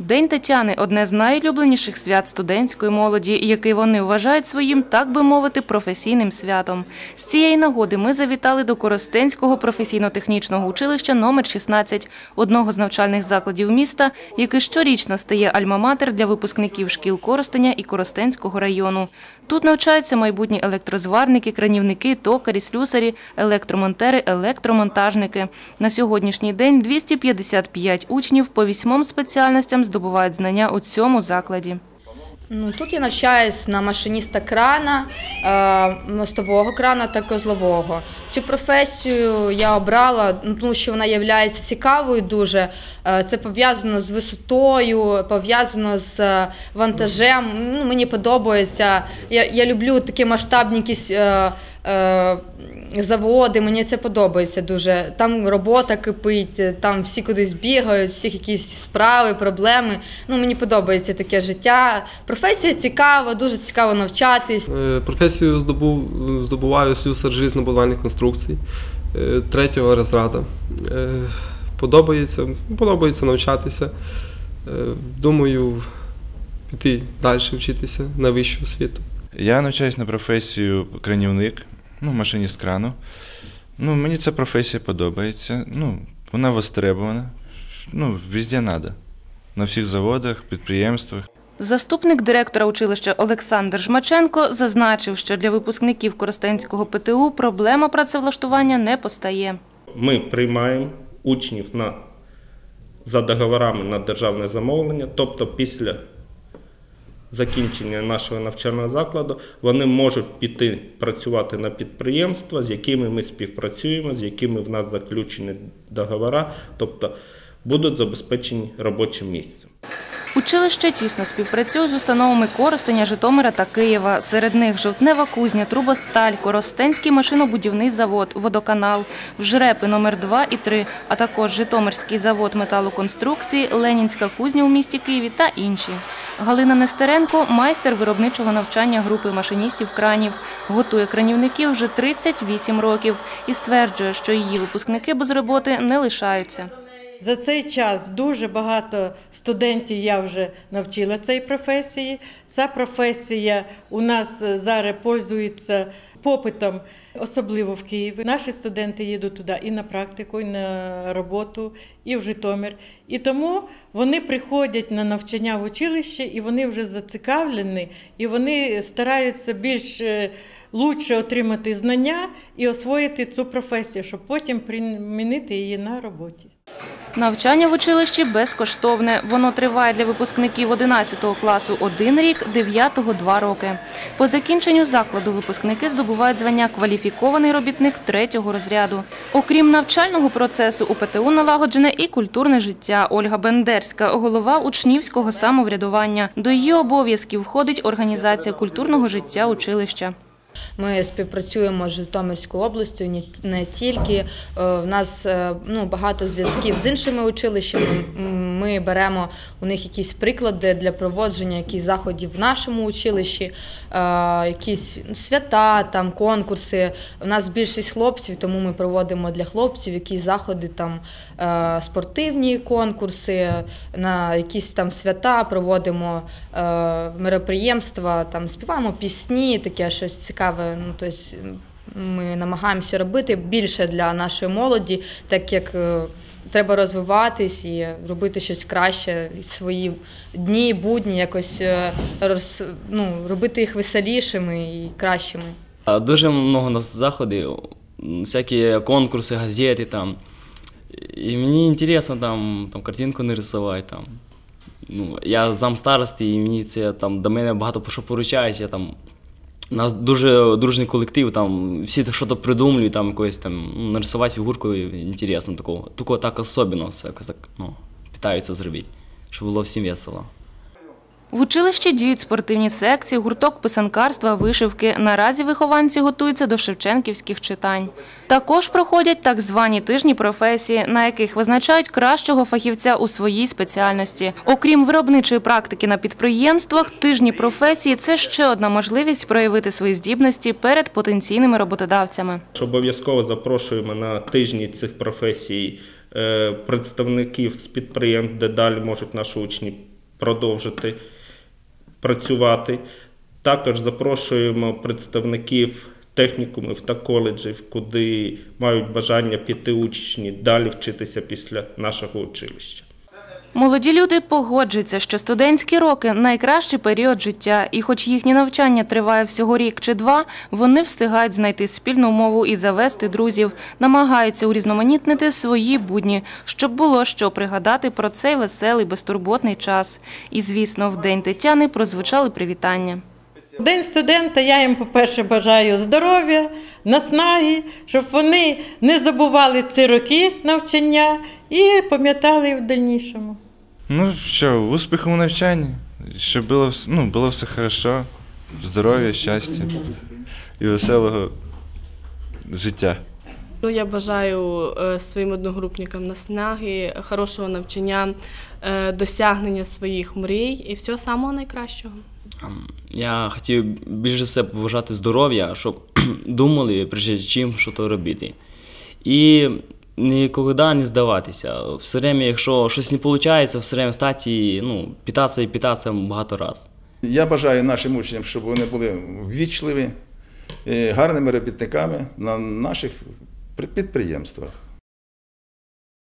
День Тетяни одне з найулюбленіших свят студентської молоді, який вони вважають своїм, так би мовити, професійним святом. З цієї нагоди ми завітали до Коростенського професійно-технічного училища номер 16, одного з навчальних закладів міста, який щорічно стає альма-матер для випускників шкіл Коростеня і Коростенського району. Тут навчаються майбутні електрозварники, кранівники, токарі, слюсарі, електромонтери, електромонтажники. На сьогоднішній день 255 учнів по вісьмом спеціальностям здобувають знання у цьому закладі. Ну, тут я навчаюсь на машиніста крана, е, мостового крана та козлового. Цю професію я обрала, ну, тому що вона є цікавою дуже. Е, Це пов'язано з висотою, пов'язано з е, вантажем. Ну, мені подобається. Я, я люблю такі масштабні якісь. Е, Заводи, мені це подобається дуже. Там робота кипить, там всі кудись бігають, всіх якісь справи, проблеми. Ну мені подобається таке життя. Професія цікава, дуже цікаво навчатись. Е, Професію здобув, здобуваю слюсар желізнобудувальних конструкцій е, третього розряду. Е, Подобається, подобається навчатися. Думаю, піти далі вчитися на вищу освіту. Я навчаюсь на професію кранівник, ну, машиніст крану. Ну, мені ця професія подобається. Ну, вона востребована. Ну, везде треба. На всіх заводах, підприємствах. Заступник директора училища Олександр Жмаченко зазначив, що для випускників Коростенського ПТУ проблема працевлаштування не постає. Ми приймаємо учнів на, за договорами на державне замовлення, тобто після закінчення нашого навчального закладу вони можуть піти працювати на підприємства, з якими ми співпрацюємо, з якими в нас заключені договори, тобто будуть забезпечені робочим місцем. Училище тісно співпрацює з установами Коростеня, Житомира та Києва. Серед них Жовтнева кузня, Трубосталь, Коростенський машинобудівний завод, Водоканал, Вжрепи номер 2 і 3, а також Житомирський завод металоконструкції, Ленінська кузня у місті Києві та інші. Галина Нестеренко – майстер виробничого навчання групи машиністів кранів. Готує кранівників вже 38 років і стверджує, що її випускники без роботи не лишаються. За цей час дуже багато студентів я вже навчила цієї професії. Ця професія у нас зараз пользується попитом, особливо в Києві. Наші студенти їдуть туди і на практику, і на роботу, і в Житомир. І тому вони приходять на навчання в училище, і вони вже зацікавлені, і вони стараються більш е, лучше отримати знання і освоїти цю професію, щоб потім примінити її на роботі. Навчання в училищі безкоштовне. Воно триває для випускників 11 класу один рік, 9-го – два роки. По закінченню закладу випускники здобувають звання кваліфікований робітник третього розряду. Окрім навчального процесу, у ПТУ налагоджене і культурне життя. Ольга Бендерська – голова учнівського самоврядування. До її обов'язків входить організація культурного життя училища. Ми співпрацюємо з Житомирською областю не тільки. Е, В нас е, ну, багато зв'язків з іншими училищами. Ми беремо у них якісь приклади для проводження якісь заходів в нашому училищі, е, якісь свята, там конкурси. У нас більшість хлопців, тому ми проводимо для хлопців якісь заходи, там е, спортивні конкурси, на якісь там свята проводимо е, мероприємства, там співаємо пісні, таке щось цікаве. Ну, тобто, ми намагаємося робити більше для нашої молоді, так як е, треба розвиватись і робити щось краще, свої дні, будні, якось е, роз, ну, робити їх веселішими і кращими. Дуже много нас заходів, всякі конкурси, газети там. І мені інтересно там, там картинку нарисувати. Там. Ну, я зам старості, і мені це там до мене багато що поручають. Я там. У нас дуже дружний колектив, там всі так щось придумлюють, там якось там нарисувати фігурку інтересно такого. Тільки так особливо все якось так ну, питаються зробити, щоб було всім весело. В училищі діють спортивні секції, гурток писанкарства, вишивки. Наразі вихованці готуються до шевченківських читань. Також проходять так звані тижні професії, на яких визначають кращого фахівця у своїй спеціальності. Окрім виробничої практики на підприємствах, тижні професії це ще одна можливість проявити свої здібності перед потенційними роботодавцями. Обов'язково запрошуємо на тижні цих професій е, представників з підприємств, де далі можуть наші учні продовжити працювати. Також запрошуємо представників технікумів та коледжів, куди мають бажання піти учні далі вчитися після нашого училища. Молоді люди погоджуються, що студентські роки найкращий період життя, і хоч їхнє навчання триває всього рік чи два, вони встигають знайти спільну мову і завести друзів, намагаються урізноманітнити свої будні, щоб було що пригадати про цей веселий безтурботний час. І, звісно, в день Тетяни прозвучали привітання. День студента я їм, по-перше, бажаю здоров'я, наснаги, щоб вони не забували ці роки навчання і пам'ятали в дальнішому. Ну що, успіху у навчанні, щоб було, ну, було все хорошо, здоров'я, щастя і веселого життя. Ну, я бажаю е, своїм одногрупникам наснаги, хорошого навчання, е, досягнення своїх мрій і всього самого найкращого. Я хотів більше все побажати здоров'я, щоб думали, прежде чим що то робити. І ніколи не здаватися. Все время, якщо щось не виходить, все время стати, ну, питатися і питатися багато разів. Я бажаю нашим учням, щоб вони були ввічливі, е, гарними робітниками на наших при- підприємствах.